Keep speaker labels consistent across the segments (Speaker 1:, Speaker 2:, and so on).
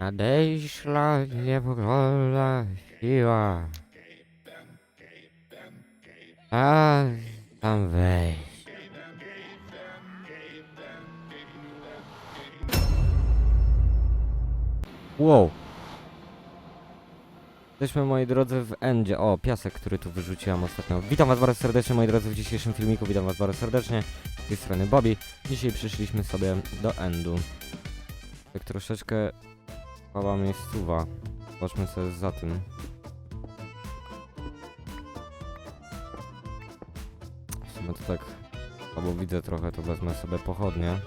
Speaker 1: Nadejszła niepokojna siła. A tam wejść. Wow. Jesteśmy, moi drodzy, w Endzie. O, piasek, który tu wyrzuciłam ostatnio. Witam was bardzo serdecznie, moi drodzy, w dzisiejszym filmiku. Witam was bardzo serdecznie. Z tej strony Bobby. Dzisiaj przyszliśmy sobie do Endu. Tak troszeczkę mała miejscowa. Zobaczmy sobie za tym. W sumie to tak albo widzę trochę, to wezmę sobie pochodnie.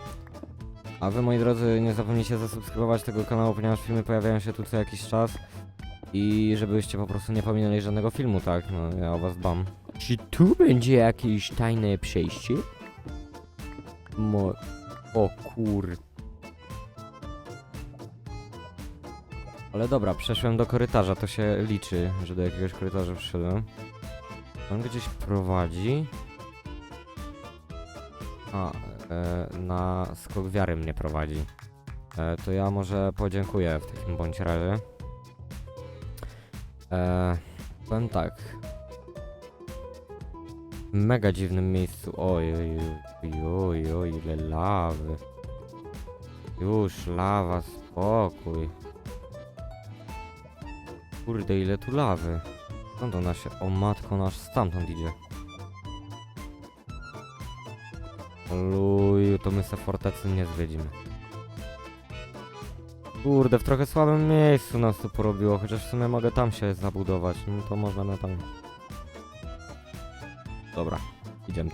Speaker 1: A wy, moi drodzy, nie zapomnijcie zasubskrybować tego kanału, ponieważ filmy pojawiają się tu co jakiś czas. I żebyście po prostu nie pominęli żadnego filmu, tak? No, ja o was dbam. Czy tu będzie jakieś tajne przejście? Mo... O kur... Ale dobra, przeszłem do korytarza, to się liczy, że do jakiegoś korytarza przyszedłem. On gdzieś prowadzi. A, e, na skok wiary mnie prowadzi. E, to ja może podziękuję w takim bądź razie. E, powiem tak. W mega dziwnym miejscu. Oj, oj, oj, oj, oj, ile lawy. Już, lawa, spokój. Kurde, ile tu lawy. Skąd ona się... O matko, nasz stamtąd idzie. Luju, to my se fortecy nie zwiedzimy. Kurde, w trochę słabym miejscu nas to porobiło, chociaż w sumie mogę tam się zabudować, no to możemy tam... Dobra, idziemy.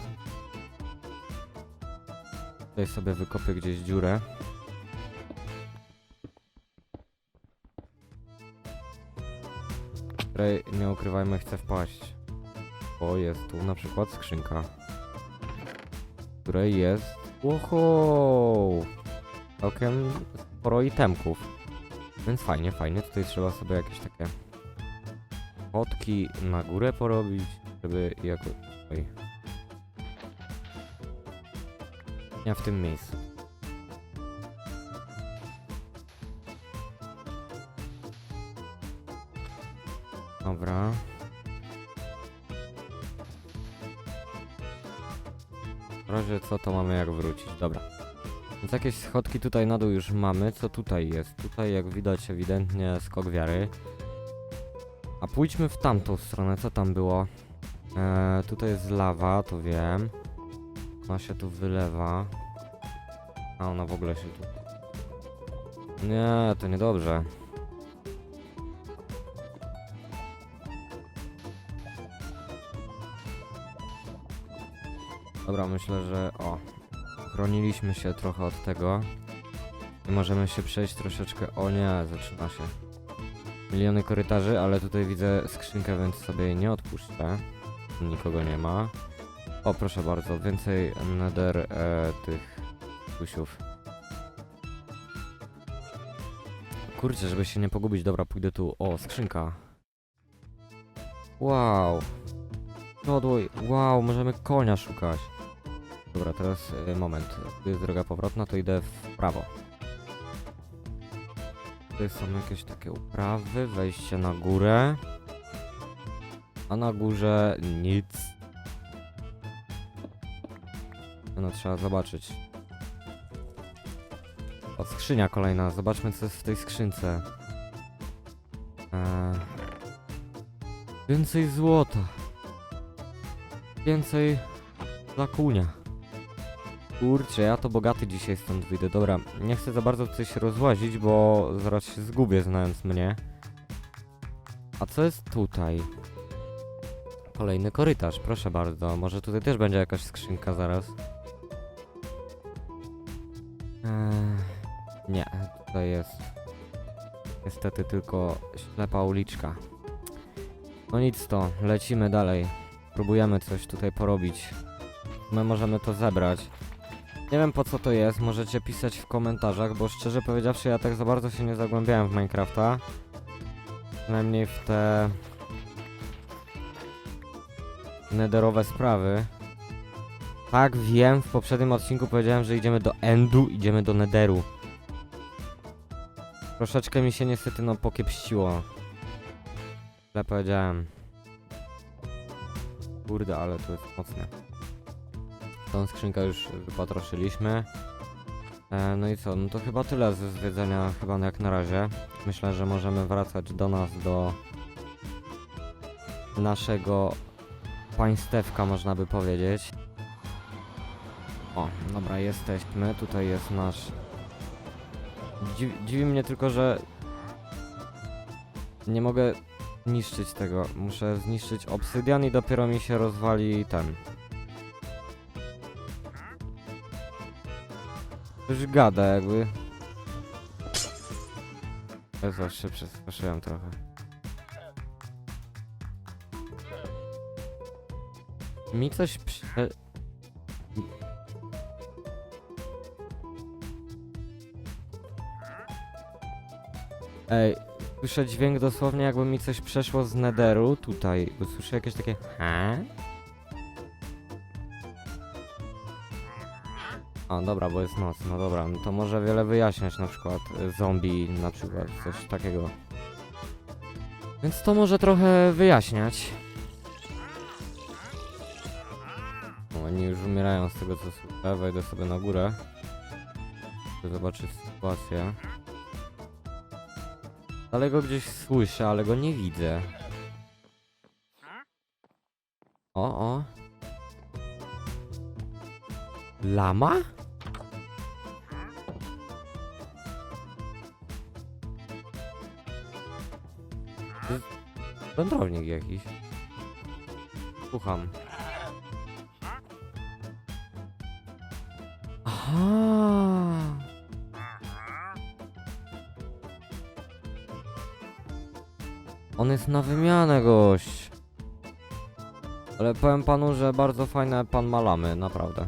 Speaker 1: Tutaj sobie wykopię gdzieś dziurę. Której nie ukrywajmy chcę wpaść. Bo jest tu na przykład skrzynka. W której jest... Oho! Całkiem sporo itemków. Więc fajnie, fajnie. Tutaj trzeba sobie jakieś takie fotki na górę porobić, żeby jako... Oj. Ja w tym miejscu. Dobra. W razie co to mamy jak wrócić, dobra. Więc jakieś schodki tutaj na dół już mamy. Co tutaj jest? Tutaj jak widać ewidentnie skok wiary. A pójdźmy w tamtą stronę, co tam było? Eee, tutaj jest lawa, to wiem. Ona się tu wylewa. A ona w ogóle się tu... Nie, to niedobrze. Dobra, myślę, że o, chroniliśmy się trochę od tego. I możemy się przejść troszeczkę. O nie, zaczyna się. Miliony korytarzy, ale tutaj widzę skrzynkę, więc sobie nie odpuszczę. Nikogo nie ma. O, proszę bardzo, więcej nether e, tych kusiów. Kurczę, żeby się nie pogubić, dobra, pójdę tu. O, skrzynka. Wow. Odłoj, wow, możemy konia szukać. Dobra, teraz e, moment. Tu jest droga powrotna, to idę w prawo. Tutaj są jakieś takie uprawy, wejście na górę. A na górze nic. No trzeba zobaczyć. O, skrzynia kolejna. Zobaczmy co jest w tej skrzynce. Eee... Więcej złota. Więcej dla kunia. Kurczę, ja to bogaty dzisiaj stąd wyjdę. Dobra, nie chcę za bardzo tutaj się rozłazić, bo zaraz się zgubię znając mnie. A co jest tutaj? Kolejny korytarz, proszę bardzo. Może tutaj też będzie jakaś skrzynka zaraz. Eee, nie, tutaj jest niestety tylko ślepa uliczka. No nic to, lecimy dalej. Próbujemy coś tutaj porobić. My możemy to zebrać. Nie wiem po co to jest, możecie pisać w komentarzach, bo szczerze powiedziawszy ja tak za bardzo się nie zagłębiałem w Minecrafta. Przynajmniej w te... Nederowe sprawy. Tak, wiem, w poprzednim odcinku powiedziałem, że idziemy do Endu, idziemy do Nederu. Troszeczkę mi się niestety no pokiepściło. Źle powiedziałem. Kurde, ale to jest mocne. Tą skrzynkę już wypatroszyliśmy. E, no i co, no to chyba tyle ze zwiedzenia chyba jak na razie. Myślę, że możemy wracać do nas, do naszego państewka, można by powiedzieć. O, dobra, jesteśmy. Tutaj jest nasz... Dziwi, dziwi mnie tylko, że nie mogę niszczyć tego. Muszę zniszczyć obsydian i dopiero mi się rozwali ten. Już gada jakby. Jezu, aż się przestraszyłem trochę. Mi coś prze... Ej, słyszę dźwięk dosłownie jakby mi coś przeszło z nederu tutaj, bo słyszę jakieś takie ha? O, dobra, bo jest noc, no dobra, no to może wiele wyjaśniać, na przykład y, zombie, na przykład, coś takiego. Więc to może trochę wyjaśniać. Oni już umierają z tego co słyszę, wejdę sobie na górę. Chcę zobaczyć sytuację. Dalej go gdzieś słyszę, ale go nie widzę. O, o. Lama? Wędrownik jakiś. Słucham. Aha. On jest na wymianę, gość. Ale powiem panu, że bardzo fajne pan ma lamy, naprawdę.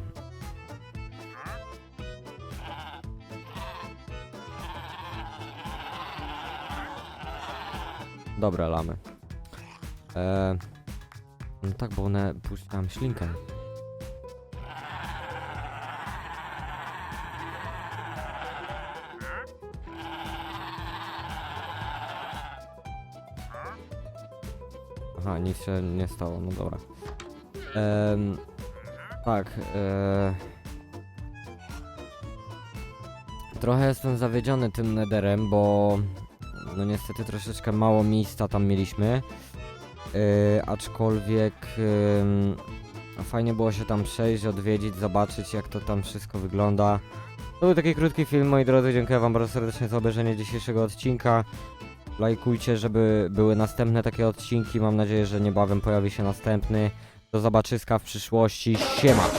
Speaker 1: Dobre lamy. Eee, no tak, bo one puszczam ślinkę. Aha, nic się nie stało, no dobra. Em, tak, e... Trochę jestem zawiedziony tym nederem, bo no niestety troszeczkę mało miejsca tam mieliśmy. E, aczkolwiek em, fajnie było się tam przejść, odwiedzić, zobaczyć jak to tam wszystko wygląda. To był taki krótki film, moi drodzy. Dziękuję Wam bardzo serdecznie za obejrzenie dzisiejszego odcinka. Lajkujcie, żeby były następne takie odcinki. Mam nadzieję, że niebawem pojawi się następny. Do zobaczyska w przyszłości. Siema!